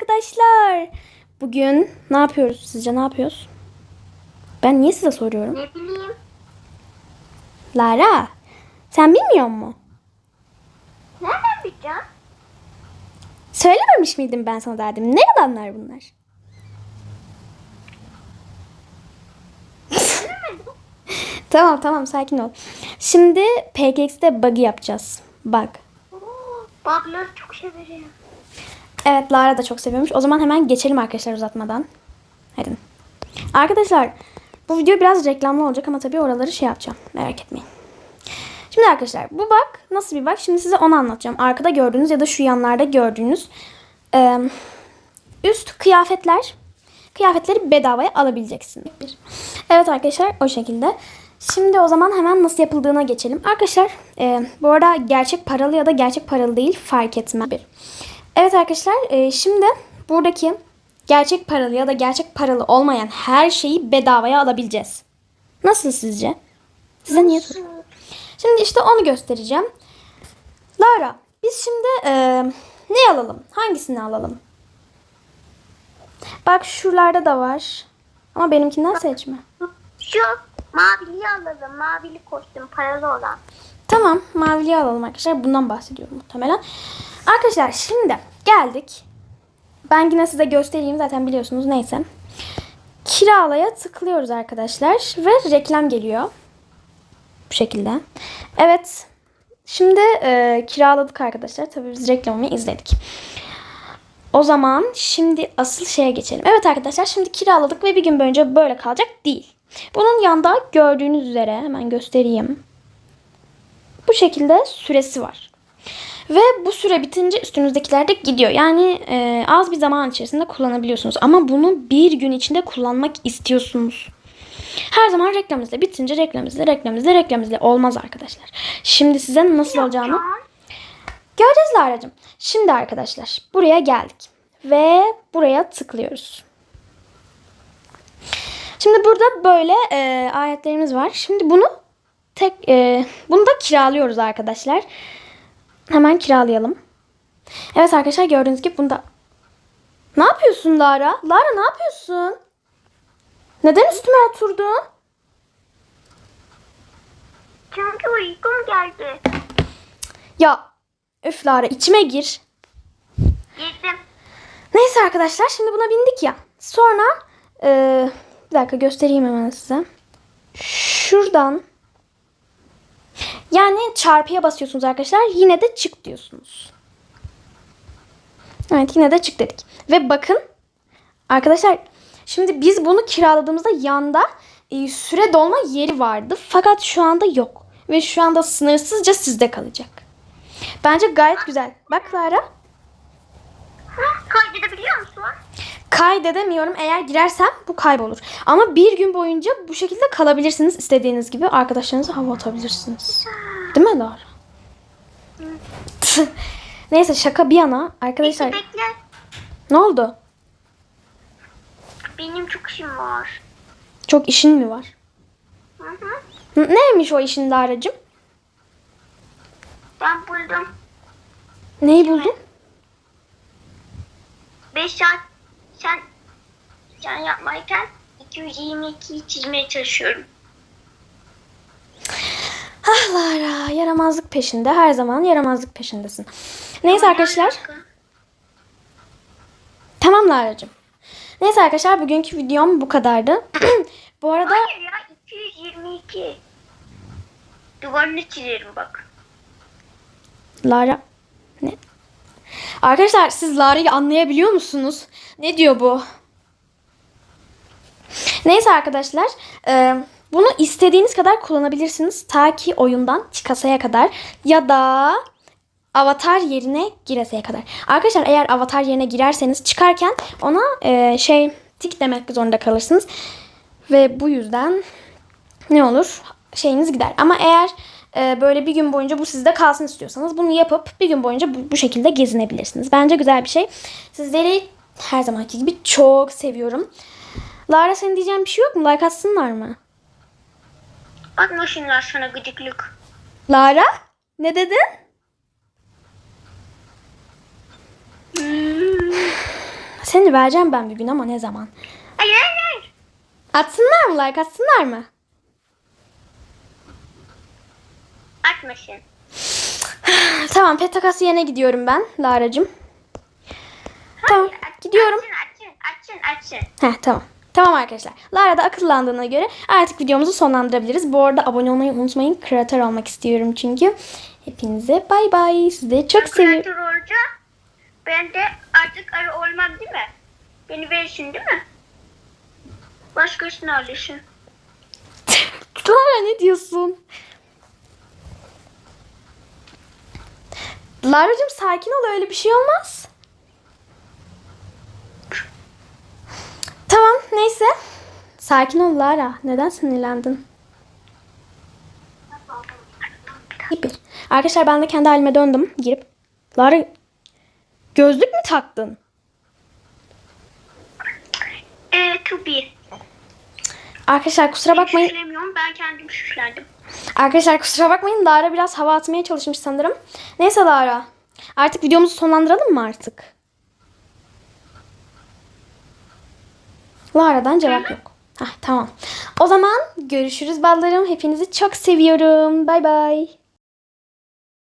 arkadaşlar. Bugün ne yapıyoruz sizce ne yapıyoruz? Ben niye size soruyorum? Ne bileyim. Lara sen bilmiyor musun? Nereden bileceğim? Söylememiş miydim ben sana derdim? Ne yalanlar bunlar? tamam tamam sakin ol. Şimdi PKX'de bug'ı yapacağız. Bug. Oo, Bug'ları çok severim. Evet Lara da çok seviyormuş. O zaman hemen geçelim arkadaşlar uzatmadan. Hadi. Arkadaşlar bu video biraz reklamlı olacak ama tabii oraları şey yapacağım. Merak etmeyin. Şimdi arkadaşlar bu bak nasıl bir bak? Şimdi size onu anlatacağım. Arkada gördüğünüz ya da şu yanlarda gördüğünüz üst kıyafetler. Kıyafetleri bedavaya alabileceksiniz. Evet arkadaşlar o şekilde. Şimdi o zaman hemen nasıl yapıldığına geçelim. Arkadaşlar e, bu arada gerçek paralı ya da gerçek paralı değil fark etmez. Bir. Evet arkadaşlar e, şimdi buradaki gerçek paralı ya da gerçek paralı olmayan her şeyi bedavaya alabileceğiz. Nasıl sizce? Size niye sor- Şimdi işte onu göstereceğim. Lara biz şimdi e, ne alalım? Hangisini alalım? Bak şuralarda da var. Ama benimkinden seçme. Şu maviliyi alalım. Mavili kostüm paralı olan. Tamam maviliği alalım arkadaşlar. Bundan bahsediyorum muhtemelen. Arkadaşlar şimdi geldik. Ben yine size göstereyim zaten biliyorsunuz neyse. Kiralaya tıklıyoruz arkadaşlar ve reklam geliyor. Bu şekilde. Evet. Şimdi e, kiraladık arkadaşlar. Tabii biz reklamını izledik. O zaman şimdi asıl şeye geçelim. Evet arkadaşlar şimdi kiraladık ve bir gün boyunca böyle kalacak değil. Bunun yanda gördüğünüz üzere hemen göstereyim. Bu şekilde süresi var. Ve bu süre bitince üstünüzdekiler de gidiyor. Yani e, az bir zaman içerisinde kullanabiliyorsunuz. Ama bunu bir gün içinde kullanmak istiyorsunuz. Her zaman reklam izle. Bitince reklam izle, reklam izle, reklam izle. Olmaz arkadaşlar. Şimdi size nasıl olacağını göreceğiz Lara'cığım. Şimdi arkadaşlar buraya geldik. Ve buraya tıklıyoruz. Şimdi burada böyle e, ayetlerimiz var. Şimdi bunu tek e, bunu da kiralıyoruz arkadaşlar. Hemen kiralayalım. Evet arkadaşlar gördüğünüz gibi bunda Ne yapıyorsun Lara? Lara ne yapıyorsun? Neden üstüme oturdun? Çünkü uykum geldi. Ya öf Lara içime gir. Girdim. Neyse arkadaşlar şimdi buna bindik ya. Sonra e, bir dakika göstereyim hemen size. Şuradan yani çarpıya basıyorsunuz arkadaşlar. Yine de çık diyorsunuz. Evet yine de çık dedik. Ve bakın arkadaşlar şimdi biz bunu kiraladığımızda yanda e, süre dolma yeri vardı. Fakat şu anda yok. Ve şu anda sınırsızca sizde kalacak. Bence gayet güzel. Bak Lara. Ha, kaydedebiliyor musun? Kaydedemiyorum. Eğer girersem bu kaybolur. Ama bir gün boyunca bu şekilde kalabilirsiniz. istediğiniz gibi arkadaşlarınıza hava atabilirsiniz. Değil mi Lara? Neyse şaka bir yana arkadaşlar. Bekle bekle. Ne oldu? Benim çok işim var. Çok işin mi var? Hı hı. N- Neymiş o işin Lara'cığım? Ben buldum. Neyi buldun? 5 saat sen sen yapmayken 222'yi çizmeye çalışıyorum. Ah Lara yaramazlık peşinde. Her zaman yaramazlık peşindesin. Neyse arkadaşlar. Tamam Lara'cığım. Neyse arkadaşlar bugünkü videom bu kadardı. bu arada Hayır ya 222. Duvarını çizerim bak. Lara ne? Arkadaşlar siz Lara'yı anlayabiliyor musunuz? Ne diyor bu? Neyse arkadaşlar. e, bunu istediğiniz kadar kullanabilirsiniz. Ta ki oyundan çıkasaya kadar. Ya da avatar yerine gireseye kadar. Arkadaşlar eğer avatar yerine girerseniz çıkarken ona e, şey tik demek zorunda kalırsınız. Ve bu yüzden ne olur? Şeyiniz gider. Ama eğer e, böyle bir gün boyunca bu sizde kalsın istiyorsanız bunu yapıp bir gün boyunca bu, bu şekilde gezinebilirsiniz. Bence güzel bir şey. Sizleri her zamanki gibi çok seviyorum. Lara senin diyeceğin bir şey yok mu? Like atsınlar mı? Atmasınlar sana gıcıklık. Lara? Ne dedin? Seni vereceğim ben bir gün ama ne zaman? Hayır hayır. Atsınlar mı like atsınlar mı? Atmasın. Tamam pet takası yerine gidiyorum ben Lara'cığım. Tamam Aç- gidiyorum. Açın açın açın açın. Heh tamam. Tamam arkadaşlar. Lara da akıllandığına göre artık videomuzu sonlandırabiliriz. Bu arada abone olmayı unutmayın. Kreatör olmak istiyorum çünkü. Hepinize bay bay. Sizi çok seviyorum. Kreatör olacağım. Ben de artık arı olmam değil mi? Beni verirsin değil mi? Başkasını alırsın. Lara ne diyorsun? Lara'cığım sakin ol öyle bir şey olmaz. Tamam neyse. Sakin ol Lara. Neden sinirlendin? Bir. Arkadaşlar ben de kendi halime döndüm. Girip. Lara gözlük mü taktın? Ee, to be. Arkadaşlar kusura bakmayın. Ben kendim şişlendim. Arkadaşlar kusura bakmayın. Lara biraz hava atmaya çalışmış sanırım. Neyse Lara. Artık videomuzu sonlandıralım mı artık? Lara'dan cevap yok. Hah, tamam. O zaman görüşürüz ballarım. Hepinizi çok seviyorum. Bay bay.